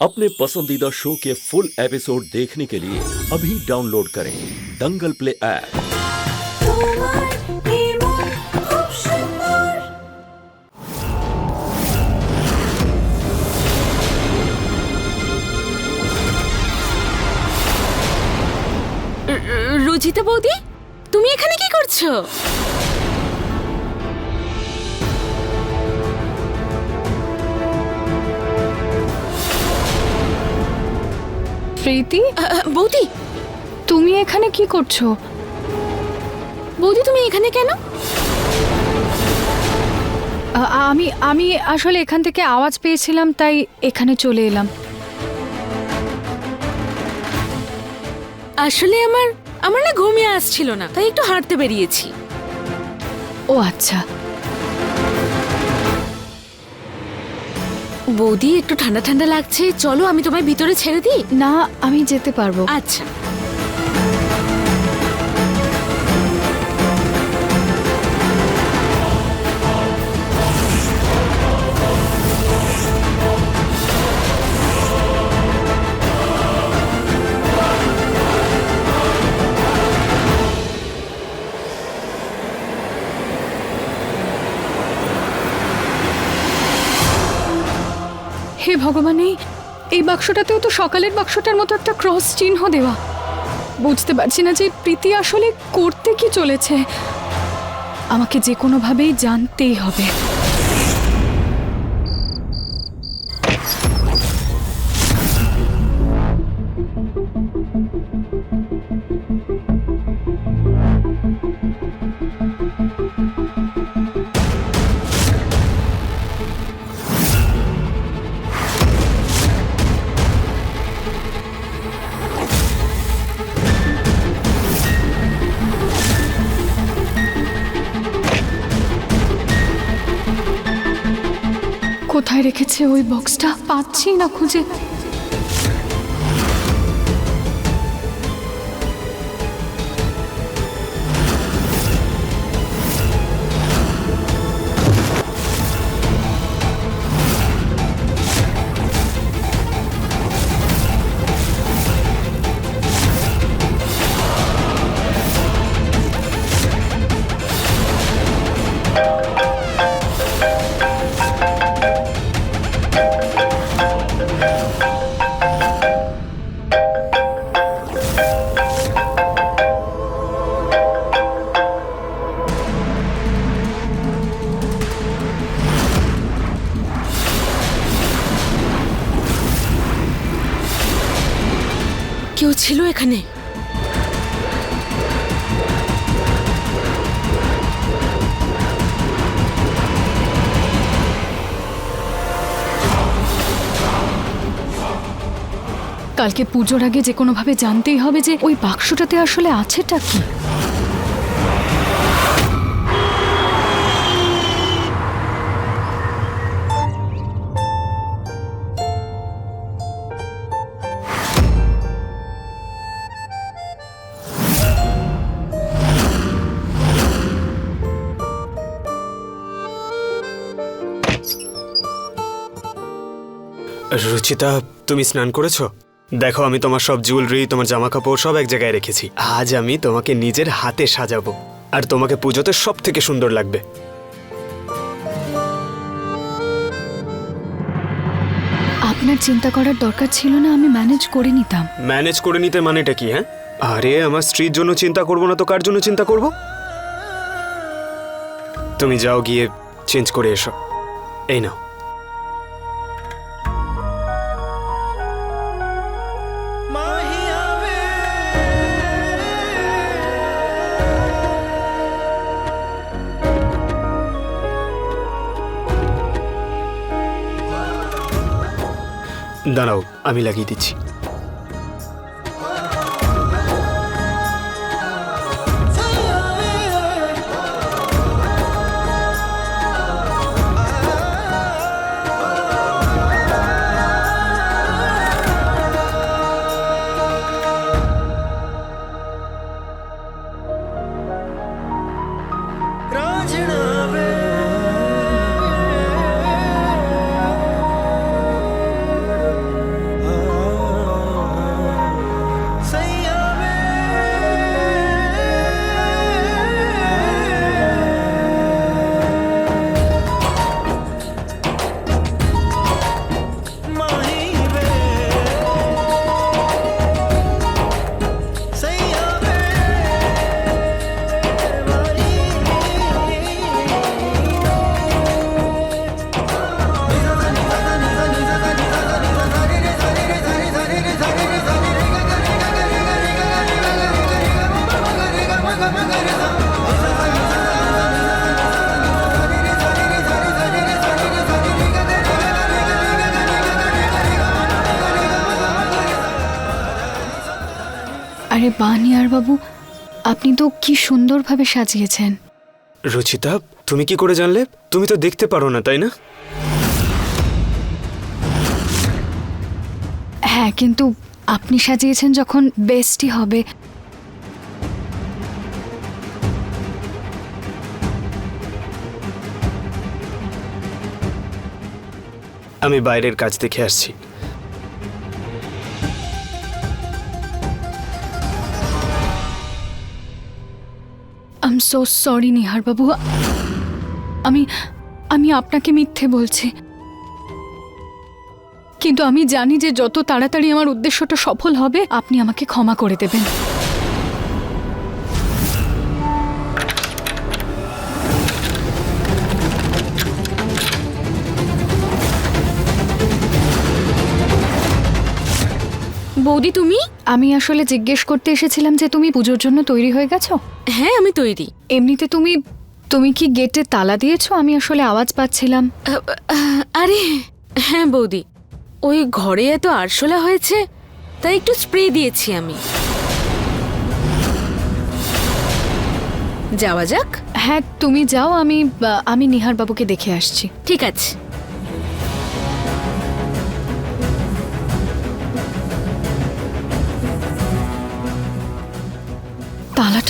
अपने पसंदीदा शो के फुल एपिसोड देखने के लिए अभी डाउनलोड करें दंगल प्ले ऐप তোমার নির্মল খুব সুন্দর রুচিতা বৌদি তুমি এখানে কি করছো প্রীতি? বৌদি। তুমি এখানে কি করছ? বৌদি তুমি এখানে কেন? আমি আমি আসলে এখান থেকে আওয়াজ পেয়েছিলাম তাই এখানে চলে এলাম। আসলে আমার আমার না ঘুমিয়ে আসছিল না তাই একটু হাঁটতে বেরিয়েছি। ও আচ্ছা। বৌদি একটু ঠান্ডা ঠান্ডা লাগছে। চলো আমি তোমায় ভিতরে ছেড়ে দিই? না আমি যেতে পারব। আচ্ছা। হে ভগবান, এই বাক্সটাতেও তো সকালের বাক্সটার মতো একটা ক্রস চিহ্ন দেওয়া। বুঝতে পারছি না যে প্রীতি আসলে করতে কি চলেছে। আমাকে যে কোনোভাবেই জানতেই হবে। কোথায় রেখেছে ওই বক্সটা পাচ্ছি না খুঁজে। কেউ ছিল এখানে? কালকে পুজোর আগে যে কোনোভাবে জানতেই হবে যে ওই বাক্সটাতে আসলে আছেটা কি। রুচিতা তুমি স্নান করেছ? দেখো আমি তোমার সব জুয়েলারি তোমার জামা কাপড় সব এক জায়গায় রেখেছি। আজ আমি তোমাকে নিজের হাতে সাজাবো আর তোমাকে পুজোতে সব থেকে সুন্দর লাগবে। আপনার চিন্তা করার দরকার ছিল না আমি ম্যানেজ করে নিতাম। ম্যানেজ করে নিতে মানেটা কি হ্যাঁ? আরে আমার স্ত্রীর জন্য চিন্তা করব না তো কার জন্য চিন্তা করব? তুমি যাও গিয়ে চেঞ্জ করে এসো। এই নাও। দাঁড়াও আমি লাগিয়ে দিচ্ছি Imagine আরে বানিয়ার বাবু আপনি তো কি সুন্দরভাবে সাজিয়েছেন। রুচিতা তুমি কি করে জানলে? তুমি তো দেখতে পারো না তাই না? হ্যাঁ কিন্তু আপনি সাজিয়েছেন যখন বেস্টই হবে। আমি বাইরের কাজ দেখে আসছি। সো সরি নিহারবাবু আমি আমি আপনাকে মিথ্যে বলছি। কিন্তু আমি জানি যে যত তাড়াতাড়ি আমার উদ্দেশ্যটা সফল হবে, আপনি আমাকে ক্ষমা করে দেবেন। বৌদি তুমি? আমি আসলে জিজ্ঞেস করতে এসেছিলাম যে তুমি পুজোর জন্য তৈরি হয়ে গেছো? হ্যাঁ আমি তৈরি। এমনিতে তুমি তুমি কি গেটে তালা দিয়েছ? আমি আসলে আওয়াজ পাচ্ছিলাম। আরে হ্যাঁ বৌদি। ওই ঘরে এত আরশোলা হয়েছে তাই একটু স্প্রে দিয়েছি আমি। যাওয়া যাক। হ্যাঁ তুমি যাও আমি আমি নিহার বাবুকে দেখে আসছি। ঠিক আছে।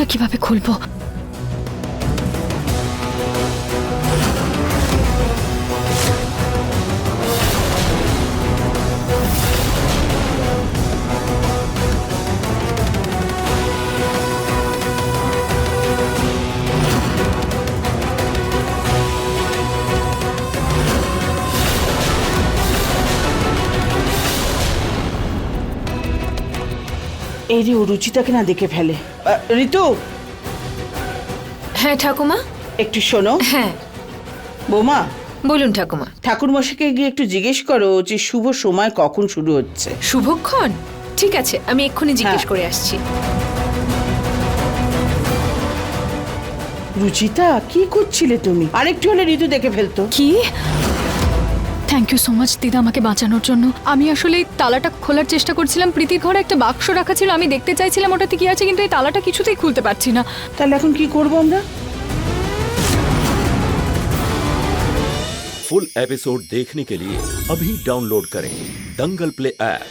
তালাটা কীভাবে খুলবো? রে ও রুচিতাকে না দেখে ফেলে। ঋতু! হ্যাঁ ঠাকুমা? একটু শোনো। হ্যাঁ। বোমা। বলুন ঠাকুমা। ঠাকুর মশাইকে গিয়ে একটু জিজ্ঞেস করো যে শুভ সময় কখন শুরু হচ্ছে। শুভক্ষণ? ঠিক আছে আমি এক্ষুনি জিজ্ঞেস হ্যাঁ। করে আসছি। রুচিতা কি করছিলে তুমি? আরেকটু হলে ঋতু দেখে ফেলতো। কি? থ্যাংক ইউ সো মাচ দিদা আমাকে বাঁচানোর জন্য আমি আসলে এই তালাটা খোলার চেষ্টা করছিলাম প্রীতির ঘরে একটা বাক্স রাখা ছিল আমি দেখতে চাইছিলাম ওটাতে কি আছে কিন্তু এই তালাটা কিছুতেই খুলতে পারছি না তাহলে এখন কি করবো আমরা फुल एपिसोड देखने के लिए अभी डाउनलोड करें दंगल प्ले ऐप